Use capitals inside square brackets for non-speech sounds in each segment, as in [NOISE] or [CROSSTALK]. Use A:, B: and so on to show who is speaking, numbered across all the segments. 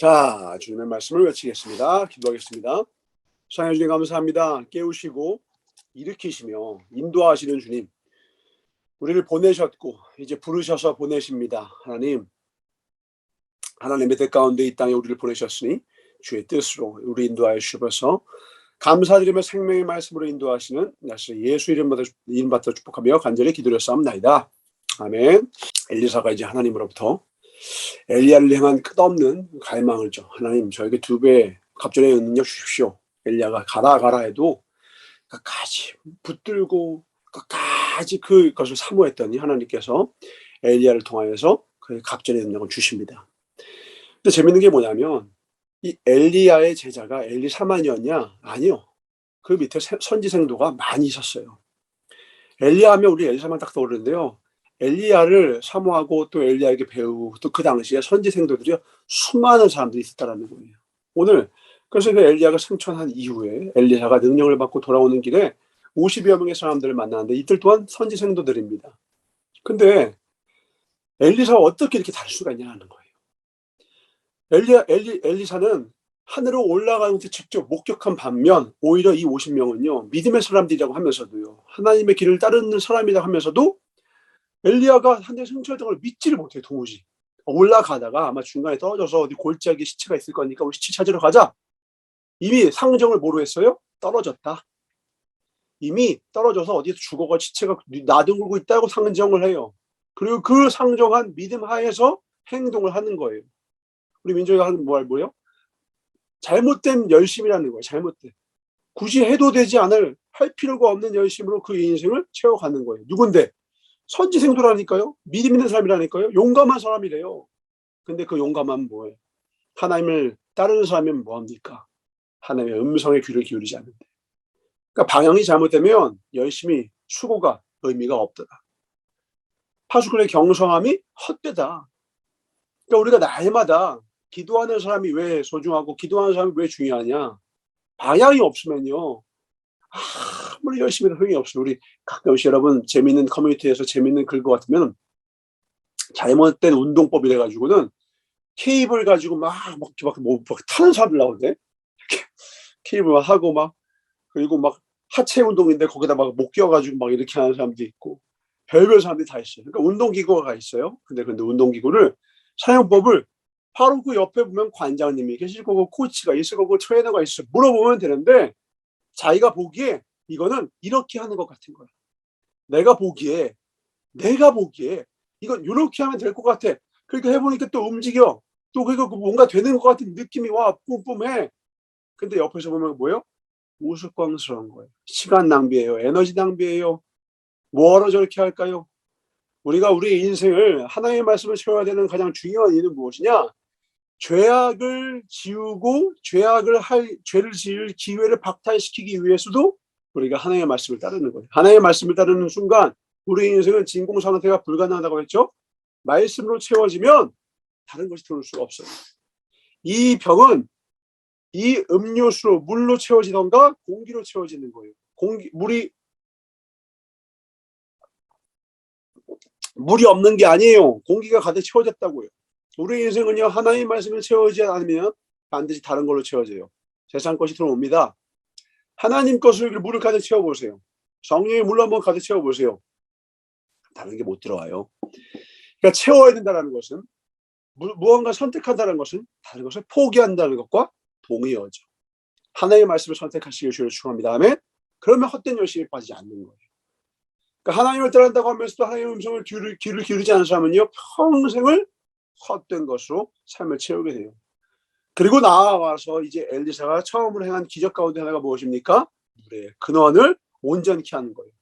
A: 자, 주님의 말씀을 외치겠습니다. 기도하겠습니다. 사랑해 주님 감사합니다. 깨우시고 일으키시며 인도하시는 주님. 우리를 보내셨고 이제 부르셔서 보내십니다. 하나님. 하나님의 뜻 가운데 이 땅에 우리를 보내셨으니 주의 뜻으로 우리 인도하여 주셔서 감사드리며 생명의 말씀으로 인도하시는 예수 이름받아 이름받아 축복하며 간절히 기도했사옵나이다. 아멘. 엘리사가 이제 하나님으로부터 엘리야를 향한 끝없는 갈망을 줘. 하나님 저에게 두 배의 갑절의 능력 주십시오. 엘리야가 가라 가라 해도 끝까지 붙들고 끝까지 그것을 사모했더니 하나님께서 엘리야를 통하여서 그 갑절의 능력을 주십니다. 근데 재밌는 게 뭐냐면 이 엘리야의 제자가 엘리사만이었냐? 아니요. 그 밑에 세- 선지 생도가 많이 있었어요. 엘리야 하면 우리 엘리사만 딱 떠오르는데요. 엘리야를 사모하고 또 엘리야에게 배우고 또 그 당시에 선지 생도들이 수많은 사람들이 있었다라는 거예요. 오늘 그래서 그 엘리야가 승천한 이후에 엘리야가 능력을 받고 돌아오는 길에 50여 명의 사람들을 만나는데 이들 또한 선지 생도들입니다. 근데 엘리사가 어떻게 이렇게 다를 수가 있냐는 거예요. 엘리야, 엘리, 엘리사는 하늘로 올라가는 것을 직접 목격한 반면 오히려 이 50명은요 믿음의 사람들이라고 하면서도요 하나님의 길을 따르는 사람이라고 하면서도 엘리야가 하늘의 승천등을 믿지를 못해요 도무지 올라가다가 아마 중간에 떨어져서 어디 골짜기에 시체가 있을 거니까 우리 시체 찾으러 가자 이미 상정을 뭐로 했어요? 떨어졌다 이미 떨어져서 어디서 죽어가 시체가 나둥글고 있다고 상정을 해요 그리고 그 상정한 믿음 하에서 행동을 하는 거예요 우리 민족이 하는 뭐 뭐예요? 잘못된 열심이라는 거예요. 잘못된. 굳이 해도 되지 않을 할 필요가 없는 열심으로 그 인생을 채워가는 거예요. 누군데? 선지생도라니까요. 믿음 있는 사람이라니까요. 용감한 사람이래요. 근데 그 용감한 뭐예요? 하나님을 따르는 사람이면 뭐합니까? 하나님의 음성에 귀를 기울이지 않는데. 그러니까 방향이 잘못되면 열심히 수고가 의미가 없더라. 파수꾼의 경성함이 헛되다. 그러니까 우리가 날마다 기도하는 사람이 왜 소중하고 기도하는 사람이 왜 중요하냐? 방향이 없으면요. 아 무리 열심히 해도 소용이 없어요. 우리 가끔씩 여러분 재밌는 커뮤니티에서 재밌는 글 것 같으면 잘못된 운동법이 돼가지고는 케이블 가지고 막, 막, 막, 뭐, 막 타는 사람들 나오는데 [LAUGHS] 케이블 막 하고 막 그리고 막 하체 운동인데 거기다 막못 끼워가지고 막 이렇게 하는 사람도 있고 별별 사람들이 다 있어요. 그러니까 운동기구가 있어요. 근데 근데 운동기구를 사용법을 바로 그 옆에 보면 관장님이 계실 거고 코치가 있을 거고 트레이너가 있어 물어보면 되는데 자기가 보기에 이거는 이렇게 하는 것 같은 거야. 내가 보기에 내가 보기에 이건 이렇게 하면 될 것 같아. 그러니까 해보니까 또 움직여. 또 그리고 그 뭔가 되는 것 같은 느낌이 와 뿜뿜해. 근데 옆에서 보면 뭐예요? 우스꽝스러운 거예요. 시간 낭비예요. 에너지 낭비예요. 뭐하러 저렇게 할까요? 우리가 우리 인생을 하나님의 말씀을 채워야 되는 가장 중요한 이유는 무엇이냐? 죄악을 지우고 죄악을 할 죄를 지을 기회를 박탈시키기 위해서도 우리가 하나님의 말씀을 따르는 거예요. 하나님의 말씀을 따르는 순간 우리 인생은 진공상태가 불가능하다고 했죠. 말씀으로 채워지면 다른 것이 들어올 수가 없어요. 이 병은 이 음료수로 물로 채워지던가 공기로 채워지는 거예요. 공기 물이 물이 없는 게 아니에요. 공기가 가득 채워졌다고요. 우리 인생은요 하나님 말씀을 채워지지 않으면 반드시 다른 걸로 채워져요. 세상 것이 들어옵니다. 하나님 것을 물을 가득 채워보세요. 성령의 물로 한번 가득 채워보세요. 다른 게 못 들어와요. 그러니까 채워야 된다는 것은 무, 무언가 선택한다는 것은 다른 것을 포기한다는 것과 동의어죠. 하나님의 말씀을 선택하시길 주를 축원합니다. 아멘. 그러면 헛된 열심에 빠지지 않는 거예요. 그러니까 하나님을 따른다고 하면서도 하나님의 음성을 귀를 기울이지 않은 사람은요 평생을 헛된 것으로 삶을 채우게 돼요. 그리고 나와서 이제 엘리사가 처음으로 행한 기적 가운데 하나가 무엇입니까? 물의 근원을 온전케 하는 거예요.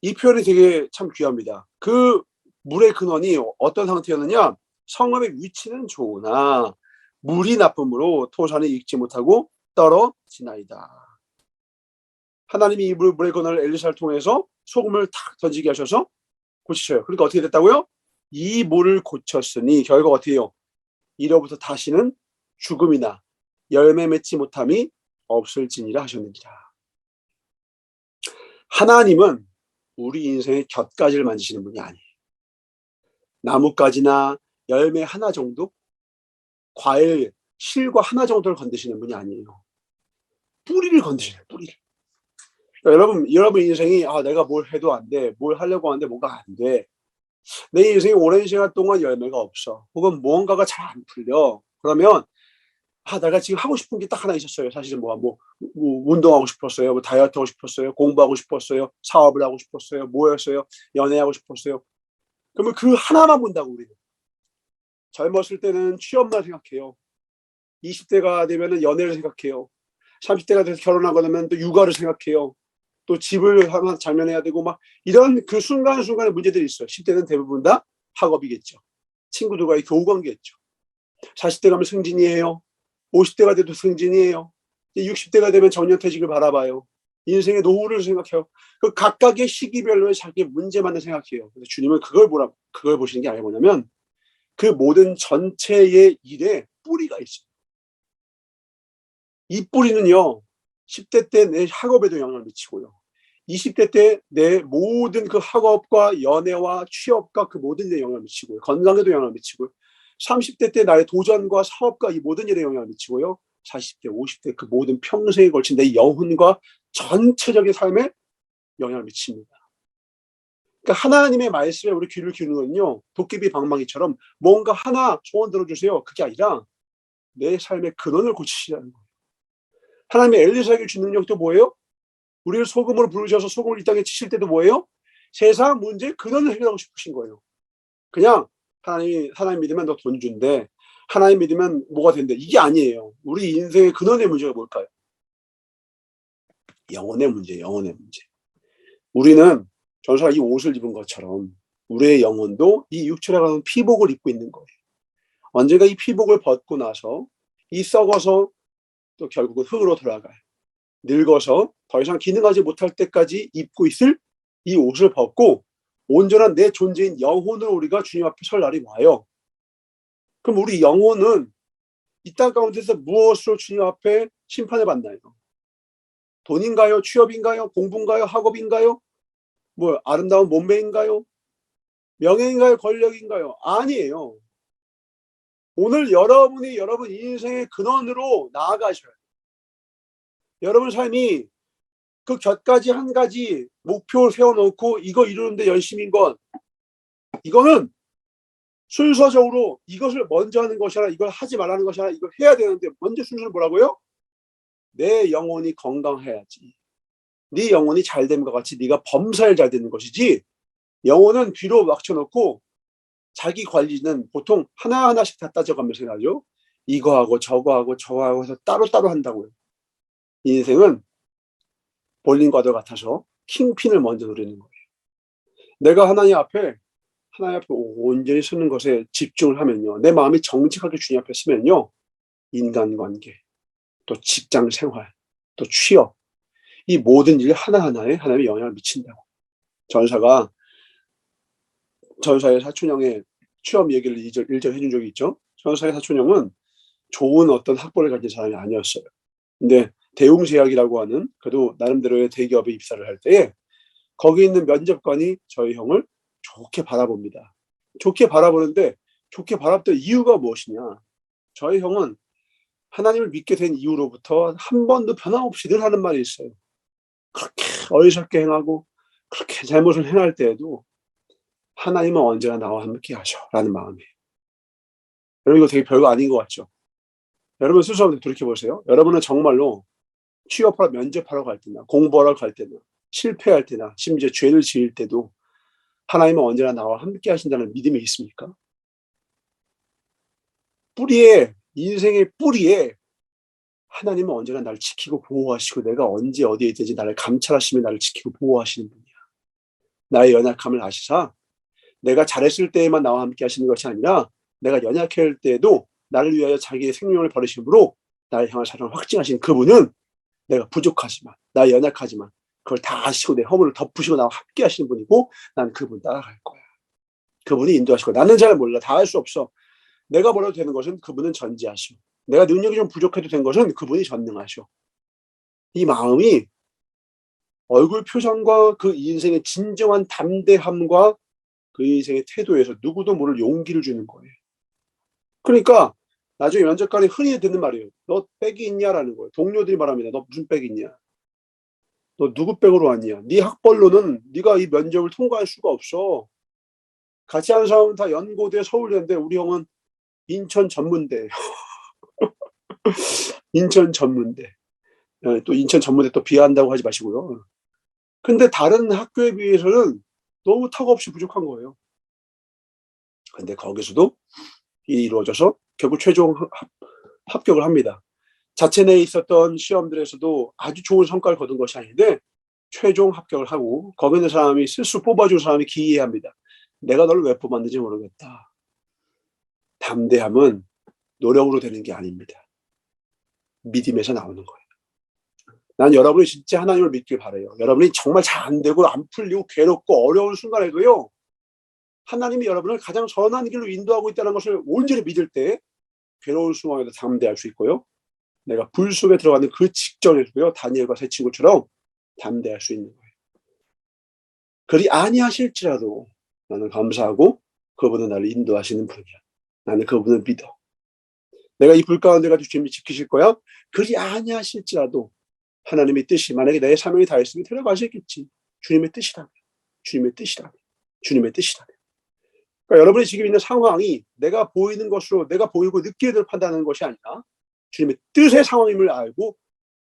A: 이 표현이 되게 참 귀합니다. 그 물의 근원이 어떤 상태였느냐? 성읍의 위치는 좋으나 물이 나쁨으로 토산이 익지 못하고 떨어지나이다. 하나님이 이 물, 물의 근원을 엘리사를 통해서 소금을 탁 던지게 하셔서 고치셔요. 그러니까 어떻게 됐다고요? 이 물을 고쳤으니 결과 어떻게 해요? 이로부터 다시는 죽음이나 열매 맺지 못함이 없을지니라 하셨느니라. 하나님은 우리 인생의 곁가지를 만지시는 분이 아니에요. 나뭇가지나 열매 하나 정도, 과일 실과 하나 정도를 건드시는 분이 아니에요. 뿌리를 건드시는 뿌리를. 여러분, 여러분 인생이 아 내가 뭘 해도 안 돼, 뭘 하려고 하는데 뭐가 안 돼. 내 인생이 오랜 시간 동안 열매가 없어. 혹은 무언가가 잘 안 풀려. 그러면 아 내가 지금 하고 싶은 게 딱 하나 있었어요. 사실은 뭐, 뭐, 뭐 운동하고 싶었어요, 뭐 다이어트 하고 싶었어요, 공부하고 싶었어요, 사업을 하고 싶었어요, 뭐였어요, 연애하고 싶었어요. 그러면 그 하나만 본다고 우리는. 젊었을 때는 취업만 생각해요. 20대가 되면은 연애를 생각해요. 30대가 돼서 결혼하고 나면 또 육아를 생각해요. 또 집을 하나 장면해야 되고 막 이런 그 순간순간의 문제들이 있어요. 10대는 대부분 다 학업이겠죠. 친구들과의 교우 관계겠죠. 40대 가면 승진이에요. 50대가 돼도 승진이에요. 이제 60대가 되면 정년퇴직을 바라봐요. 인생의 노후를 생각해요. 그 각각의 시기별로의 자기 문제만을 생각해요. 그래서 주님은 그걸 보라, 그걸 보시는 게 아니라 뭐냐면 그 모든 전체의 일에 뿌리가 있어요. 이 뿌리는요, 10대 때 내 학업에도 영향을 미치고요. 20대 때 내 모든 그 학업과 연애와 취업과 그 모든 일에 영향을 미치고요. 건강에도 영향을 미치고요. 30대 때 나의 도전과 사업과 이 모든 일에 영향을 미치고요. 40대, 50대 그 모든 평생에 걸친 내 영혼과 전체적인 삶에 영향을 미칩니다. 그러니까 하나님의 말씀에 우리 귀를 기울이는 건요. 도깨비 방망이처럼 뭔가 하나 소원 들어주세요. 그게 아니라 내 삶의 근원을 고치시라는 거예요. 하나님의 엘리사에게 준 능력도 뭐예요? 우리를 소금으로 부르셔서 소금을 이 땅에 치실 때도 뭐예요? 세상 문제의 근원을 해결하고 싶으신 거예요. 그냥 하나님이 하나님 믿으면 너 돈 준대. 하나님 믿으면 뭐가 된대. 이게 아니에요. 우리 인생의 근원의 문제가 뭘까요? 영혼의 문제, 영혼의 문제. 우리는 전사가 이 옷을 입은 것처럼 우리의 영혼도 이 육체라고 하는 피복을 입고 있는 거예요. 언젠가 이 피복을 벗고 나서 이 썩어서 또 결국은 흙으로 돌아가요. 늙어서 더 이상 기능하지 못할 때까지 입고 있을 이 옷을 벗고 온전한 내 존재인 영혼으로 우리가 주님 앞에 설 날이 와요. 그럼 우리 영혼은 이 땅 가운데서 무엇으로 주님 앞에 심판을 받나요? 돈인가요? 취업인가요? 공부인가요? 학업인가요? 뭐 아름다운 몸매인가요? 명예인가요? 권력인가요? 아니에요. 오늘 여러분이 여러분 인생의 근원으로 나아가셔야 돼요. 여러분 삶이 그 곁가지 한 가지 목표를 세워놓고 이거 이루는데 열심인 건 이거는 순서적으로 이것을 먼저 하는 것이 아니라 이걸 하지 말라는 것이 아니라 이걸 해야 되는데 먼저 순서는 뭐라고요? 내 영혼이 건강해야지. 네 영혼이 잘 됨과 같이 네가 범사에 잘 되는 것이지 영혼은 뒤로 막혀놓고 자기 관리는 보통 하나하나씩 다 따져가면서 하죠. 이거하고 저거하고 저거하고 해서 따로따로 한다고요. 인생은 볼링과도 같아서 킹핀을 먼저 노리는 거예요. 내가 하나님 앞에 하나님 앞에 온전히 서는 것에 집중을 하면요. 내 마음이 정직하게 주님 앞에 서면요. 인간관계, 또 직장 생활, 또 취업 이 모든 일 하나하나에 하나님의 영향을 미친다고. 전사가 전사의 사촌형의 취업 얘기를 일절, 일절 해준 적이 있죠. 전사의 사촌형은 좋은 어떤 학벌을 가진 사람이 아니었어요. 근데 대웅 제약이라고 하는 그래도 나름대로의 대기업에 입사를 할 때에 거기 있는 면접관이 저희 형을 좋게 바라봅니다. 좋게 바라보는데 좋게 바라봤던 이유가 무엇이냐? 저희 형은 하나님을 믿게 된 이후로부터 한 번도 변함없이 늘 하는 말이 있어요. 그렇게 어리석게 행하고 그렇게 잘못을 행할 때에도 하나님은 언제나 나와 함께 하셔라는 마음이에요. 여러분 이거 되게 별거 아닌 것 같죠? 여러분 스스로 한번 돌이켜 보세요. 여러분은 정말로 취업하러 면접하러 갈 때나 공부하러 갈 때나 실패할 때나 심지어 죄를 지을 때도 하나님은 언제나 나와 함께 하신다는 믿음이 있습니까? 뿌리에 인생의 뿌리에 하나님은 언제나 나를 지키고 보호하시고 내가 언제 어디에 있든지 나를 감찰하시며 나를 지키고 보호하시는 분이야. 나의 연약함을 아시사 내가 잘했을 때에만 나와 함께 하시는 것이 아니라 내가 연약할 때에도 나를 위하여 자기의 생명을 버리심으로 나를 향한 사랑을 확증하신 그분은 내가 부족하지만 나 연약하지만 그걸 다 아시고 내 허물을 덮으시고 나와 함께 하시는 분이고 난 그분 따라갈 거야. 그분이 인도하시고 나는 잘 몰라 다 할 수 없어. 내가 벌어도 되는 것은 그분은 전지하시오. 내가 능력이 좀 부족해도 된 것은 그분이 전능하시오. 이 마음이 얼굴 표정과 그 인생의 진정한 담대함과 그 인생의 태도에서 누구도 모를 용기를 주는 거예요. 그러니까 나중에 면접관이 흔히 듣는 말이에요. 너 백이 있냐라는 거예요. 동료들이 말합니다. 너 무슨 백이 있냐? 너 누구 백으로 왔냐? 네 학벌로는 네가 이 면접을 통과할 수가 없어. 같이 하는 사람은 다 연고대, 서울대인데 우리 형은 인천 전문대. [LAUGHS] 인천 전문대. 예, 또 인천 전문대 또 비하한다고 하지 마시고요. 근데 다른 학교에 비해서는 너무 턱없이 부족한 거예요. 근데 거기서도 일이 이루어져서 결국 최종 합, 합격을 합니다. 자체 내에 있었던 시험들에서도 아주 좋은 성과를 거둔 것이 아닌데 최종 합격을 하고 거기 있는 사람이 스스로 뽑아준 사람이 기이해합니다. 내가 너를 왜 뽑았는지 모르겠다. 담대함은 노력으로 되는 게 아닙니다. 믿음에서 나오는 거예요. 난 여러분이 진짜 하나님을 믿길 바래요. 여러분이 정말 잘 안 되고 안 풀리고 괴롭고 어려운 순간에도요. 하나님이 여러분을 가장 선한 길로 인도하고 있다는 것을 온전히 믿을 때 괴로운 순간에도 담대할 수 있고요. 내가 불 속에 들어가는 그 직전에도요. 다니엘과 새 친구처럼 담대할 수 있는 거예요. 그리 아니하실지라도 나는 감사하고 그분은 나를 인도하시는 분이야. 나는 그분을 믿어. 내가 이 불 가운데 가지고 주님이 지키실 거야. 그리 아니하실지라도 하나님의 뜻이 만약에 내 사명이 다 있으면 데려가시겠지. 주님의 뜻이라면. 주님의 뜻이라면. 주님의 뜻이라면. 그러니까 여러분이 지금 있는 상황이 내가 보이는 것으로 내가 보이고 느끼게 판단하는 것이 아니라 주님의 뜻의 상황임을 알고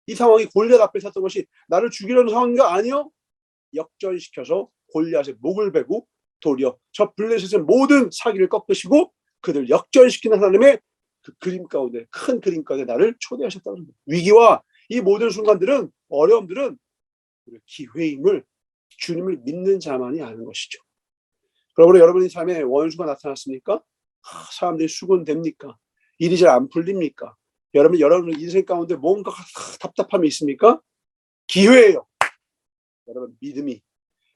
A: 이 상황이 골리앗 앞에 섰던 것이 나를 죽이려는 상황인가 아니요 역전시켜서 골리앗의 목을 베고 도리어 저 블레셋의 모든 사기를 꺾으시고 그들 역전시키는 하나님의 그 그림 가운데 큰 그림 가운데 나를 초대하셨다는 거예요. 위기와 이 모든 순간들은 어려움들은 기회임을 주님을 믿는 자만이 아는 것이죠. 그러므로 여러분의 삶에 원수가 나타났습니까? 아, 사람들이 수군됩니까? 일이 잘 안 풀립니까? 여러분 여러분 인생 가운데 뭔가 답답함이 있습니까? 기회예요. 여러분 믿음이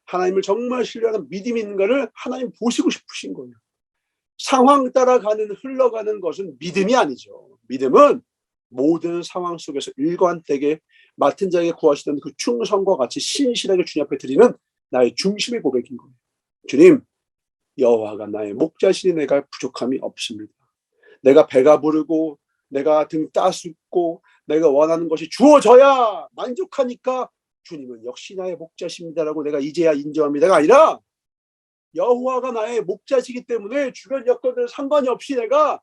A: 하나님을 정말 신뢰하는 믿음이 있는가를 하나님 보시고 싶으신 거예요. 상황 따라가는 흘러가는 것은 믿음이 아니죠. 믿음은 모든 상황 속에서 일관되게 맡은 자에게 구하시던 그 충성과 같이 신실하게 주님 앞에 드리는 나의 중심의 고백인 거예요. 주님, 여호와가 나의 목자시니 내가 부족함이 없습니다. 내가 배가 부르고 내가 등 따숩고 내가 원하는 것이 주어져야 만족하니까 주님은 역시 나의 목자십니다라고 내가 이제야 인정합니다가 아니라 여호와가 나의 목자시기 때문에 주변 여건들 상관이 없이 내가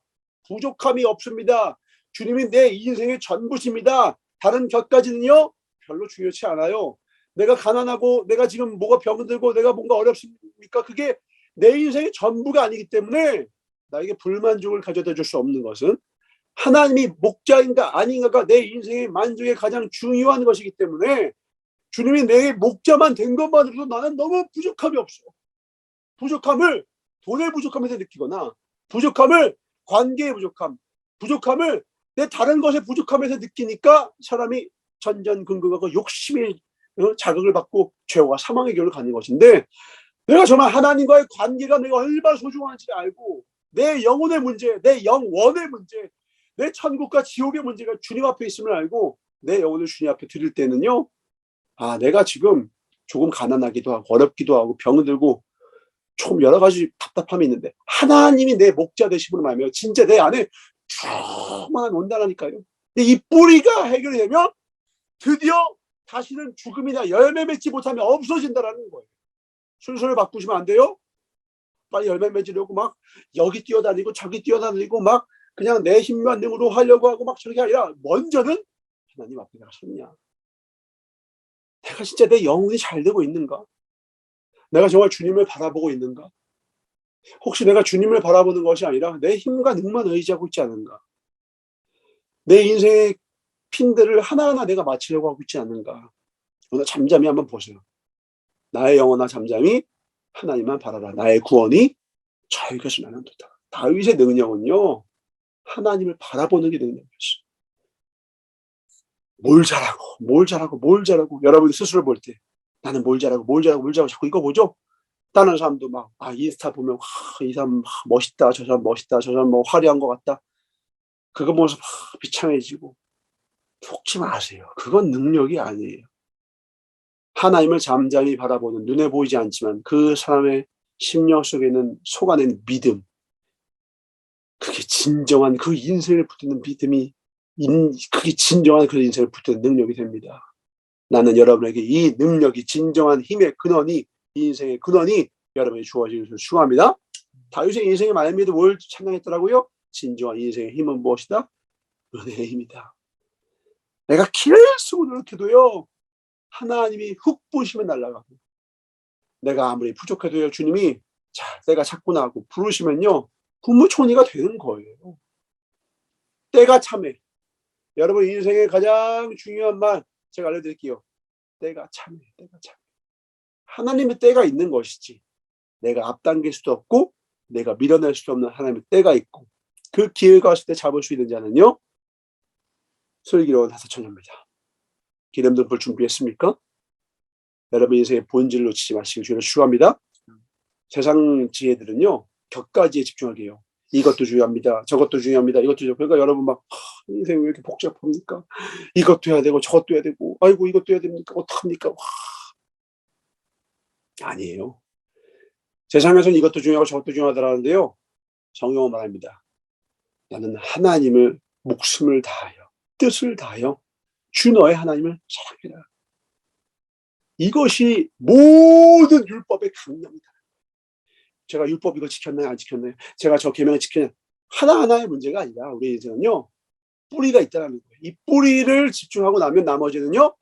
A: 부족함이 없습니다. 주님이 내 인생의 전부십니다. 다른 곁까지는요 별로 중요치 않아요. 내가 가난하고 내가 지금 뭐가 병들고 내가 뭔가 어렵습니까? 그게 내 인생의 전부가 아니기 때문에 나에게 불만족을 가져다 줄 수 없는 것은 하나님이 목자인가 아닌가가 내 인생의 만족에 가장 중요한 것이기 때문에 주님이 내 목자만 된 것만으로도 나는 너무 부족함이 없어. 부족함을 돈의 부족함에서 느끼거나 부족함을 관계의 부족함, 부족함을 내 다른 것의 부족함에서 느끼니까 사람이 전전긍긍하고 욕심의 어, 자극을 받고 죄와 사망의 길을 가는 것인데 내가 정말 하나님과의 관계가 내가 얼마나 소중한지 알고 내 영혼의 문제, 내 영원의 문제, 내 천국과 지옥의 문제가 주님 앞에 있음을 알고 내 영혼을 주님 앞에 드릴 때는요. 아, 내가 지금 조금 가난하기도 하고 어렵기도 하고 병들고 좀 여러 가지 답답함이 있는데 하나님이 내 목자 되심으로 말하면 진짜 내 안에 충만한 온다라니까요. 이 뿌리가 해결이 되면 드디어 다시는 죽음이나 열매 맺지 못하면 없어진다라는 거예요. 순서를 바꾸시면 안 돼요. 빨리 열매 맺으려고 막 여기 뛰어다니고 저기 뛰어다니고 막 그냥 내 힘만 능으로 하려고 하고 막 저게 아니라 먼저는 하나님 앞에 내가 섰냐. 내가 진짜 내 영혼이 잘 되고 있는가? 내가 정말 주님을 바라보고 있는가? 혹시 내가 주님을 바라보는 것이 아니라 내 힘과 능만 의지하고 있지 않은가? 내 인생의 핀들을 하나하나 내가 맞추려고 하고 있지 않는가? 오늘 잠잠히 한번 보세요. 나의 영혼아 잠잠히 하나님만 바라라. 나의 구원이 저에게서 나는도다. 다윗의 능력은요. 하나님을 바라보는 게 능력이었어. 뭘 잘하고 뭘 잘하고 뭘 잘하고 여러분이 스스로 볼 때 나는 뭘 잘하고 뭘 잘하고 뭘 잘하고 자꾸 이거 보죠. 다른 사람도 막 아 인스타 보면 와, 이 사람 멋있다 저 사람 멋있다 저 사람 뭐 화려한 것 같다. 그거 보면서 막 비창해지고 속지 마세요. 그건 능력이 아니에요. 하나님을 잠잠히 바라보는 눈에 보이지 않지만 그 사람의 심령 속에는 속아낸 믿음. 그게 진정한 그 인생을 붙드는 믿음이 인, 그게 진정한 그 인생을 붙드는 능력이 됩니다. 나는 여러분에게 이 능력이 진정한 힘의 근원이 이 인생의 근원이 여러분이 주어지는 것을 축원합니다. 다윗의 인생의 말미에도 뭘 찬양했더라고요? 진정한 인생의 힘은 무엇이다? 은혜의 힘이다. 내가 계속 노력해도요. 하나님이 훅 보시면 날아가고 내가 아무리 부족해도요. 주님이 자 내가 찾고 나고 부르시면요. 국무총리가 되는 거예요. 때가 참해. 여러분 인생의 가장 중요한 말 제가 알려드릴게요. 때가 참해. 때가 참해. 하나님의 때가 있는 것이지. 내가 앞당길 수도 없고 내가 밀어낼 수도 없는 하나님의 때가 있고 그 기회가 왔을 때 잡을 수 있는 자는요. 슬기로운 다섯천녀입니다. 기름도 볼 준비했습니까? 여러분 인생의 본질을 놓치지 마시고 주를 추구합니다. 세상 지혜들은요. 격가지에 집중하게 해요. 이것도 중요합니다. 저것도 중요합니다. 이것도 중요. 그러니까 여러분 막 하, 인생 왜 이렇게 복잡합니까? 이것도 해야 되고 저것도 해야 되고 아이고 이것도 해야 됩니까? 어떡합니까? 와. 아니에요. 세상에서는 이것도 중요하고 저것도 중요하다라는데요. 성경은 말합니다. 나는 하나님을 목숨을 다하여 뜻을 다하여 주 너의 하나님을 사랑해라. 이것이 모든 율법의 강령이다. 제가 율법 이거 지켰나요? 안 지켰나요? 제가 저 계명을 지켰나요? 하나하나의 문제가 아니라 우리 인생은요. 뿌리가 있다는 거예요. 이 뿌리를 집중하고 나면 나머지는요.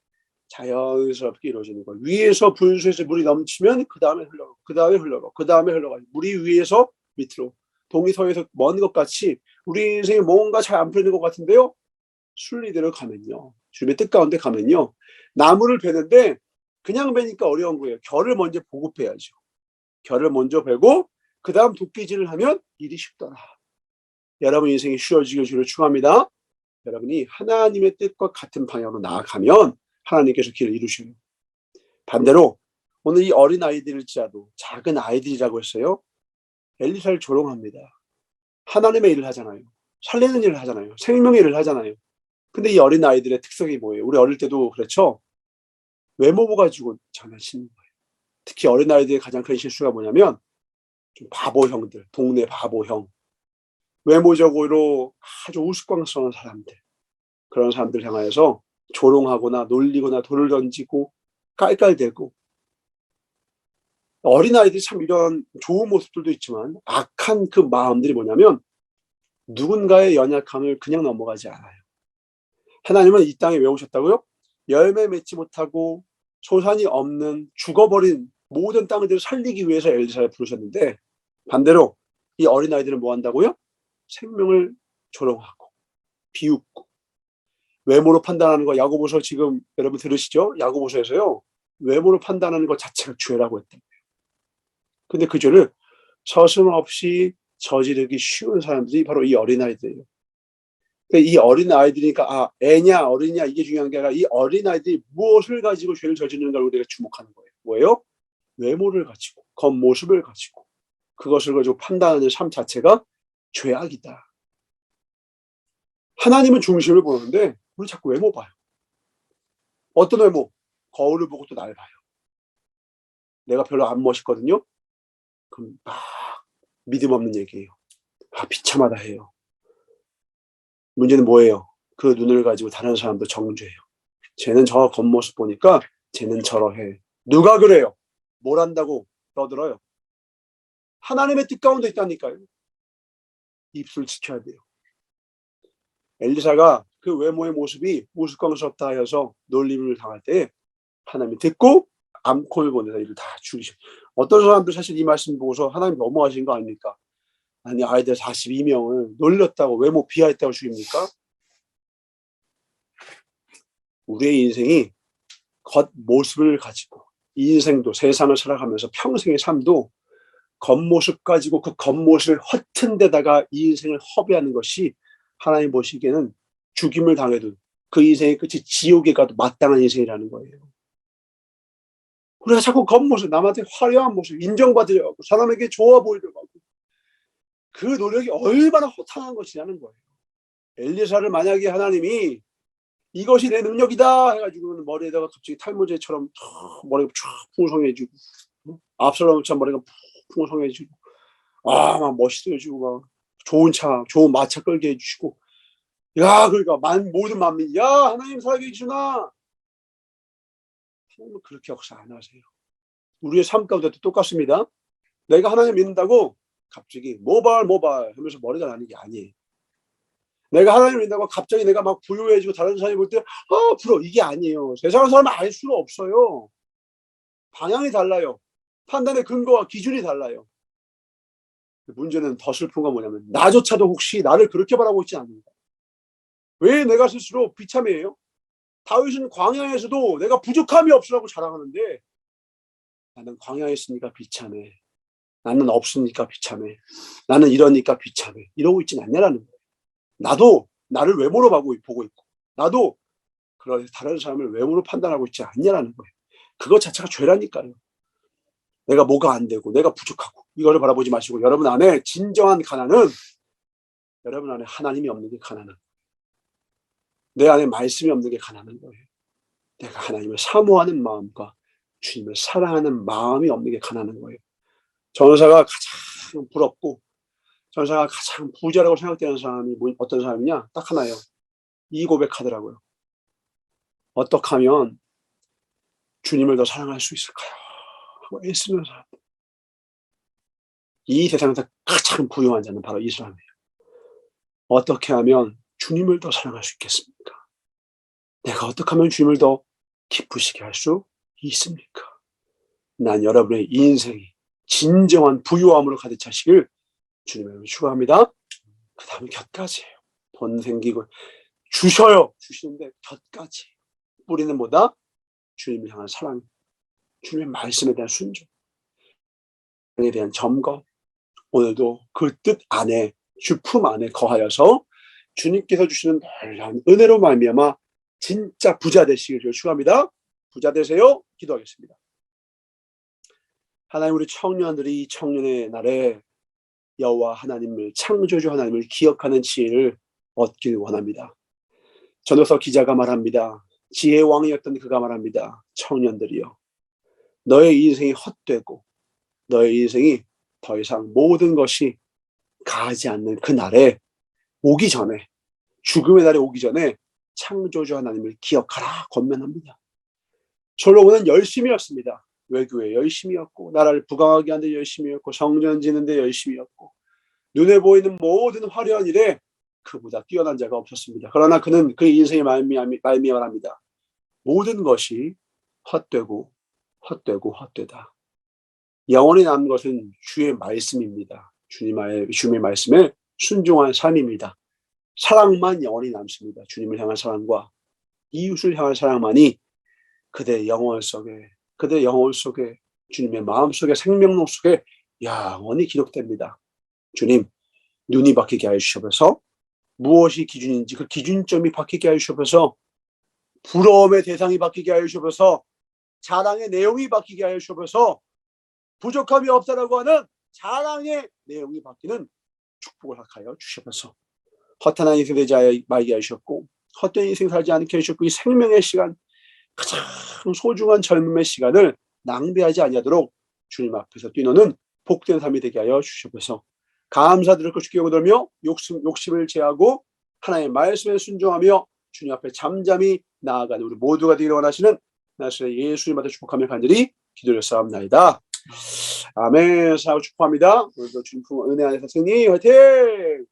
A: 자연스럽게 이루어지는 거예요. 위에서 분수에서 물이 넘치면 그 다음에 흘러가고 그 다음에 흘러가고 그 다음에 흘러가고 물이 위에서 밑으로 동이서에서 먼 것 같이 우리 인생에 뭔가 잘 안 풀리는 것 같은데요. 순리대로 가면요. 주님의 뜻 가운데 가면요. 나무를 베는데 그냥 베니까 어려운 거예요. 결을 먼저 보급해야죠. 결을 먼저 베고 그 다음 도끼질을 하면 일이 쉽더라. 여러분 인생이 쉬워지길 주를 축원합니다. 여러분이 하나님의 뜻과 같은 방향으로 나아가면 하나님께서 길을 이루시는 반대로 오늘 이 어린 아이들일지라도 작은 아이들이라고 했어요. 엘리사를 조롱합니다. 하나님의 일을 하잖아요. 살리는 일을 하잖아요. 생명의 일을 하잖아요. 근데 이 어린 아이들의 특성이 뭐예요? 우리 어릴 때도 그렇죠. 외모 가지고 장난치는 거예요. 특히 어린 아이들의 가장 큰 실수가 뭐냐면 좀 바보형들, 동네 바보형, 외모적으로 아주 우스꽝스러운 사람들 그런 사람들 향하여서 조롱하거나 놀리거나 돌을 던지고 깔깔대고 어린아이들이 참 이런 좋은 모습들도 있지만 악한 그 마음들이 뭐냐면 누군가의 연약함을 그냥 넘어가지 않아요. 하나님은 이 땅에 왜 오셨다고요? 열매 맺지 못하고 소산이 없는 죽어버린 모든 땅들을 살리기 위해서 엘리사를 부르셨는데 반대로 이 어린아이들은 뭐 한다고요? 생명을 조롱하고 비웃고 외모로 판단하는 거 야고보서 지금 여러분 들으시죠? 야고보서에서요. 외모로 판단하는 것 자체가 죄라고 거예요. 근데 그 죄를 서슴없이 저지르기 쉬운 사람들이 바로 이 어린아이들이에요. 그러니까 이 어린 아이들이니까 아 애냐 어리냐 이게 중요한 게 아니라 이 어린 아이들이 무엇을 가지고 죄를 저지르는가를 우리가 주목하는 거예요. 뭐예요? 외모를 가지고 겉모습을 가지고 그것을 가지고 판단하는 삶 자체가 죄악이다. 하나님은 중심을 보는데 우리 자꾸 외모 봐요. 어떤 외모? 거울을 보고 또 날 봐요. 내가 별로 안 멋있거든요. 그럼 막 믿음 없는 얘기예요. 아 비참하다 해요. 문제는 뭐예요? 그 눈을 가지고 다른 사람도 정죄해요. 쟤는 저 겉모습 보니까 쟤는 저러해. 누가 그래요? 뭘 한다고 떠들어요. 하나님의 뜻 가운데 있다니까요. 입술 지켜야 돼요. 엘리사가 그 외모의 모습이 우스꽝스럽다 하여서 놀림을 당할 때 하나님이 듣고 암콘을 보내서 이를 다 죽이셔. 어떤 사람들 사실 이 말씀 보고서 하나님 너무하신 거 아닙니까? 아니 아이들 42명을 놀렸다고 외모 비하했다고 죽입니까? 우리의 인생이 겉모습을 가지고 인생도 세상을 살아가면서 평생의 삶도 겉모습 가지고 그 겉모습을 허튼 데다가 이 인생을 허비하는 것이 하나님 보시기에는 죽임을 당해도 그 인생의 끝이 지옥에 가도 마땅한 인생이라는 거예요. 우리가 자꾸 겉모습, 남한테 화려한 모습, 인정받으려고 사람에게 좋아 보이려고 그 노력이 얼마나 허탄한 것이냐는 거예요. 엘리사를 만약에 하나님이 이것이 내 능력이다 해가지고 머리에다가 갑자기 탈모제처럼 머리가 쫙 풍성해지고, 앞사람처럼 머리가 풍성해지고, 아, 막 멋있어지고, 막 좋은 차, 좋은 마차 끌게 해주시고, 야, 그러니까 만 모든 만민, 야 하나님 살아계시나? 하나님은 그렇게 역사 안 하세요. 우리의 삶 가운데도 똑같습니다. 내가 하나님 믿는다고 갑자기 모발 모발 하면서 머리가 나는 게 아니에요. 내가 하나님 믿는다고 갑자기 내가 막 부유해지고 다른 사람이 볼 때, 아, 부러 이게 아니에요. 세상 사람은 알 수가 없어요. 방향이 달라요. 판단의 근거와 기준이 달라요. 문제는 더 슬픈 건 뭐냐면 나조차도 혹시 나를 그렇게 바라고 있지 않는가. 왜 내가 스스로 비참해요? 다윗은 광야에서도 내가 부족함이 없으라고 자랑하는데 나는 광야에 있으니까 비참해. 나는 없으니까 비참해. 나는 이러니까 비참해. 이러고 있진 않냐라는 거예요. 나도 나를 외모로 보고 있고 나도 그런 다른 사람을 외모로 판단하고 있지 않냐라는 거예요. 그것 자체가 죄라니까요. 내가 뭐가 안 되고 내가 부족하고 이거를 바라보지 마시고 여러분 안에 진정한 가난은 여러분 안에 하나님이 없는 게 가난한 내 안에 말씀이 없는 게 가난한 거예요. 내가 하나님을 사모하는 마음과 주님을 사랑하는 마음이 없는 게 가난한 거예요. 전사가 가장 부럽고 전사가 가장 부자라고 생각되는 사람이 뭐- 어떤 사람이냐? 딱 하나예요. 이 고백하더라고요. 어떻게 하면 주님을 더 사랑할 수 있을까요? 하고 사람. 이 세상에서 가장 부유한 자는 바로 이 사람이에요. 어떻게 하면 주님을 더 사랑할 수 있겠습니까? 내가 어떻게 하면 주님을 더 기쁘시게 할 수 있습니까? 난 여러분의 인생이 진정한 부유함으로 가득 차시길 주님을 축원합니다. 그 다음에 곁까지예요. 돈 생기고 주셔요. 주시는데 곁까지. 뿌리는 뭐다? 주님을 향한 사랑, 주님의 말씀에 대한 순종, 에 대한 점검. 오늘도 그 뜻 안에 주품 안에 거하여서 주님께서 주시는 놀라운 은혜로 말미암아 진짜 부자 되시기를 축원합니다. 부자 되세요. 기도하겠습니다. 하나님 우리 청년들이 이 청년의 날에 여호와 하나님을 창조주 하나님을 기억하는 지혜를 얻길 원합니다. 전도서 기자가 말합니다. 지혜의 왕이었던 그가 말합니다. 청년들이여. 너의 인생이 헛되고 너의 인생이 더 이상 모든 것이 가지 않는 그 날에 오기 전에 죽음의 날에 오기 전에 창조주 하나님을 기억하라 권면합니다. 솔로몬은 열심이었습니다. 외교에 열심이었고 나라를 부강하게 하는 데 열심이었고 성전 지는 데 열심이었고 눈에 보이는 모든 화려한 일에 그보다 뛰어난 자가 없었습니다. 그러나 그는 그 인생의 말미암합니다. 모든 것이 헛되고 헛되고 헛되다. 영원히 남는 것은 주의 말씀입니다. 주님의 주님의 말씀에 순종한 삶입니다. 사랑만 영원히 남습니다. 주님을 향한 사랑과 이웃을 향한 사랑만이 그대 영혼 속에 그대 영혼 속에 주님의 마음 속에 생명록 속에 영원히 기록됩니다. 주님 눈이 바뀌게 하여 주셔서. 무엇이 기준인지 그 기준점이 바뀌게 하여 주셔서. 부러움의 대상이 바뀌게 하여 주셔서. 자랑의 내용이 바뀌게 하여 주셔서. 부족함이 없다라고 하는 자랑의 내용이 바뀌는 축복을 하여 주셔서. 허탄한 인생 되지 말게 하셨고 헛된 인생 살지 않게 하셨고 이 생명의 시간 가장 소중한 젊음의 시간을 낭비하지 아니하도록 주님 앞에서 뛰노는 복된 삶이 되게 하여 주셔서 감사드릴 것 주께 오들며 욕심, 욕심을 제하고 하나님의 말씀에 순종하며 주님 앞에 잠잠히 나아가는 우리 모두가 되기를 원하시는 나스의 예수님한테 축복하며 간절히 기도를 쌓옵나이다. 아멘. 사랑 축복합니다. 오늘도 주님 품 은혜 안에서 승리 화이팅!